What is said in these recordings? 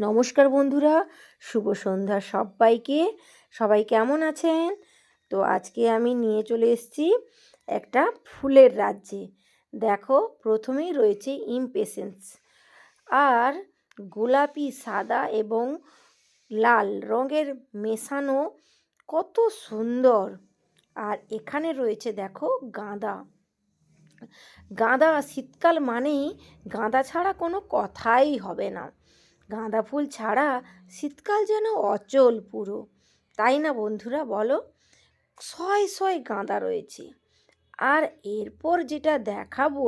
নমস্কার বন্ধুরা, শুভ সন্ধ্যা সবাইকে। সবাই কেমন আছেন? তো আজকে আমি নিয়ে চলে এসেছি একটা ফুলের রাজ্যে। দেখো, প্রথমেই রয়েছে ইমপেশেন্স আর গোলাপি, সাদা এবং লাল রঙের মেশানো কত সুন্দর। আর এখানে রয়েছে, দেখো, গাঁদা। গাঁদা শীতকাল মানেই গাঁদা ছাড়া কোনো কথাই হবে না। গাঁদা ফুল ছাড়া শীতকাল যেন অচল পুরো। তাই না বন্ধুরা বলো? শয় শয় গাঁদা রয়েছে। আর এরপর যেটা দেখাবো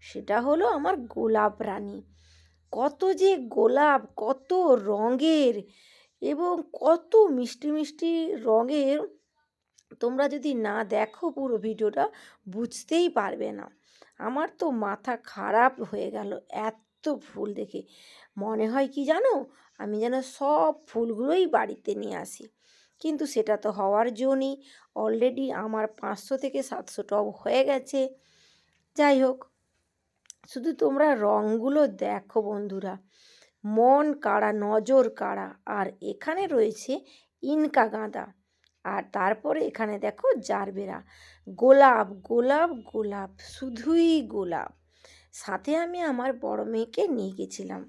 সেটা হলো আমার গোলাপ রানী। কত যে গোলাপ, কত রঙের এবং কত মিষ্টি মিষ্টি রঙের তোমরা যদি না দেখো পুরো ভিডিওটা, বুঝতেই পারবে না। আমার তো মাথা খারাপ হয়ে গেল। এত ফুল দেখে। মনে হয় কি জানো? আমি যেন সব ফুলগুলোই বাড়িতে নিয়ে আসি। কিন্তু সেটা তো হওয়ার জন্যই অলরেডি আমার পাঁচশো থেকে সাতশো টব হয়ে গেছে। যাই হোক, শুধু তোমরা রঙগুলো দেখো বন্ধুরা। মন কাড়া, নজর কাড়া। আর এখানে রয়েছে ইনকা গাঁদা। আর তারপরে এখানে দেখো জারবেরা। গোলাপ গোলাপ গোলাপ। শুধুই গোলাপ। সাথে আমি আমার বড় মেয়েকে নিয়ে গেছিলাম।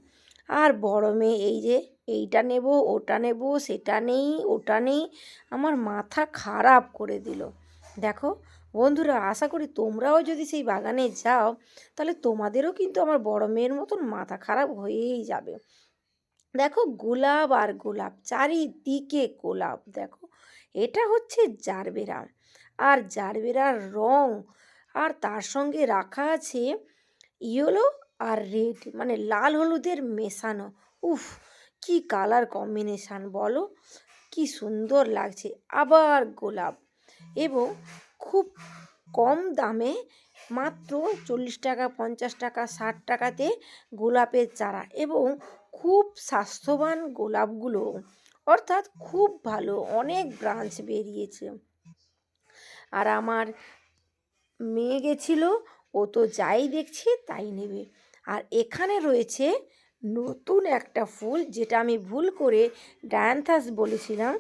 আর বড় মেয়ে এই যে এইটা নেব, ওটা নেব, সেটা নেই, ওটা নেই, আমার মাথা খারাপ করে দিল। দেখো বন্ধুরা, আশা করি তোমরাও যদি সেই বাগানে যাও, তাহলে তোমাদেরও কিন্তু আমার বড় মেয়ের মতন মাথা খারাপ হয়েই যাবে। দেখো গোলাপ আর গোলাপ, চারিদিকে গোলাপ, দেখো। এটা হচ্ছে জারবেরা আর জারবেরার রং, আর তার সঙ্গে রাখা আছে ইয়েলো আর রেড মানে লাল হলুদের মেশানো। উফ, কি কালার কম্বিনেশান বলো? কি সুন্দর লাগছে। আবার গোলাপ। এবং খুব কম দামে মাত্র চল্লিশ টাকা, পঞ্চাশ টাকা, ষাট টাকাতে গোলাপের চারা এবং খুব স্বাস্থ্যবান গোলাপগুলো। অর্থাৎ খুব ভালো, অনেক ব্রাঞ্চ বেরিয়েছে। আর আমার মেয়ে গেছিল ও তো যাই দেখছে তাই নেবে। আর এখানে রয়েছে নতুন একটা ফুল যেটা আমি ভুল করে ডায়ান্থাস বলেছিলাম।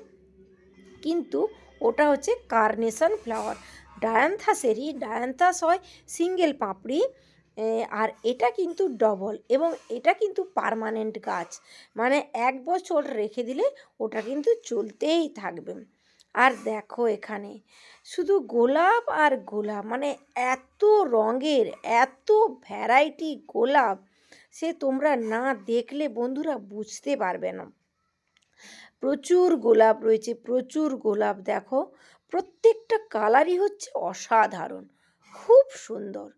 কিন্তু ওটা হচ্ছে কার্নেশন ফ্লাওয়ার। ডায়ান্থাসেরই ডায়ান্থাস হয় সিঙ্গেল পাপড়ি আর এটা কিন্তু ডবল এবং এটা কিন্তু পারমানেন্ট গাছ। মানে এক বছর রেখে দিলে ওটা কিন্তু চলতেই থাকবে। আর দেখো এখানে, শুধু গোলাপ আর গোলাপ মানে এত রঙের, এত ভ্যারাইটি গোলাপ, সে তোমরা না দেখলে বন্ধুরা বুঝতে পারবে না। প্রচুর গোলাপ রয়েছে, প্রচুর গোলাপ, দেখো, প্রত্যেকটা কালারই হচ্ছে অসাধারণ, খুব সুন্দর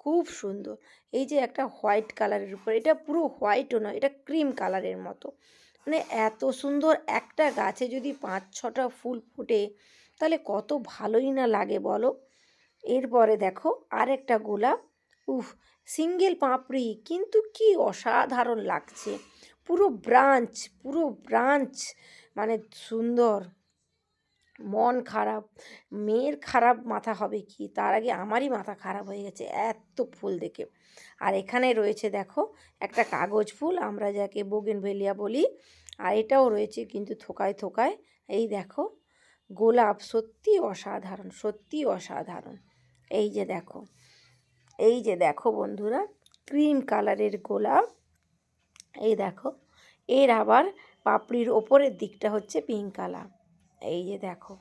খুব সুন্দর। এই যে একটা হোয়াইট কালারের উপর, এটা পুরো হোয়াইটও নয়, এটা ক্রিম কালারের মতো। মানে এত সুন্দর একটা গাছে যদি পাঁচ ছটা ফুল ফুটে, তাহলে কত ভালোই না লাগে বলো? এরপরে দেখো আরেকটা গোলাপ। উফ, সিঙ্গেল পাঁপড়ি, কিন্তু কি অসাধারণ লাগছে। পুরো ব্রাঞ্চ পুরো ব্রাঞ্চ মানে সুন্দর। মন খারাপ, মেয়ের খারাপ মাথা হবে কি? তার আগে আমারই মাথা খারাপ হয়ে গেছে এত ফুল দেখে। আর এখানে রয়েছে দেখো একটা কাগজ ফুল, আমরা যাকে বোগেনভেলিয়া বলি, আর এটাও রয়েছে কিন্তু থোকায় থোকায়। এই দেখো, গোলাপ সত্যি অসাধারণ সত্যি অসাধারণ। এই যে দেখো, এই যে দেখো বন্ধুরা ক্রিম কালারের গোলাপ। এই দেখো, এর আবার পাপড়ির ওপরের দিকটা হচ্ছে পিঙ্ক কালার এই যে দেখো,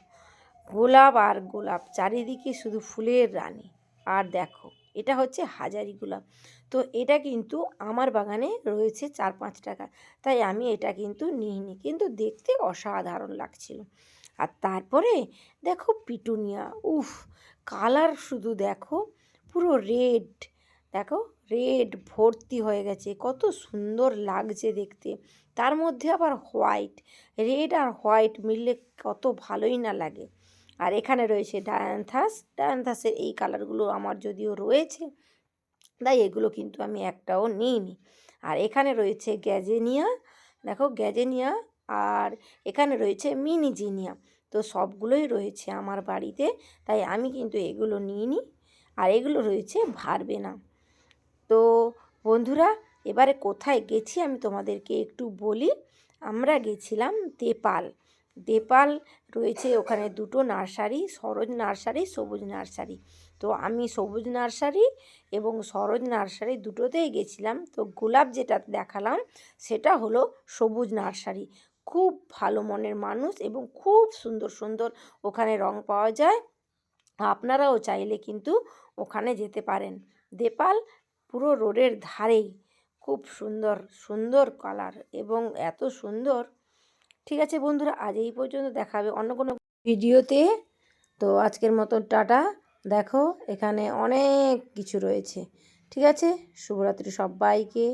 গোলাপ আর গোলাপ, চারিদিকে শুধু ফুলের রানী। আর দেখো, এটা হচ্ছে হাজারি গোলাপ। তো এটা কিন্তু আমার বাগানে রয়েছে চার পাঁচ টাকা। তাই আমি এটা কিন্তু নিইনি। কিন্তু দেখতে অসাধারণ লাগছিল। আর তারপরে দেখো পিটুনিয়া, উফ, কালার শুধু দেখো, পুরো রেড। দেখো রেড ভর্তি হয়ে গেছে। কত সুন্দর লাগছে দেখতে। তার মধ্যে আবার হোয়াইট রেড আর হোয়াইট মিললে কত ভালোই না লাগে। আর এখানে রয়েছে ডায়ান্থাস। ডায়ান্থাসের এই কালারগুলো আমার যদিও রয়েছে, তাই এগুলো কিন্তু আমি একটাও নিইনি। আর এখানে রয়েছে গ্যাজেনিয়া। দেখো, গ্যাজেনিয়া আর এখানে রয়েছে মিনিজিনিয়া। তো সবগুলোই রয়েছে আমার বাড়িতে, তাই আমি কিন্তু এগুলো নিইনি। আর এগুলো রয়েছে ভারবে না তো বন্ধুরা, এবারে কোথায় গেছি আমি তোমাদেরকে একটু বলি। আমরা গেছিলাম দেপাল। দেপাল রয়েছে ওখানে দুটো nursery, Saroj nursery, Sabuj nursery. তো আমি সবুজ নার্সারি এবং সরোজ নার্সারি দুটোতেই গেছিলাম। তো গোলাপ যেটা দেখালাম, সেটা হলো সবুজ নার্সারি। খুব ভালো মনের মানুষ এবং খুব সুন্দর সুন্দর ওখানে রং পাওয়া যায়। আপনারাও চাইলে কিন্তু ওখানে যেতে পারেন। দেপাল পুরো রোডের ধারেই খুব সুন্দর সুন্দর কালার এবং এত সুন্দর। ঠিক আছে বন্ধুরা, আজ এই পর্যন্ত দেখাবে অন্য কোনো ভিডিওতে। তো আজকের মতো টাটা। দেখো এখানে অনেক কিছু রয়েছে। ঠিক আছে, শুভরাত্রি সবাইকে।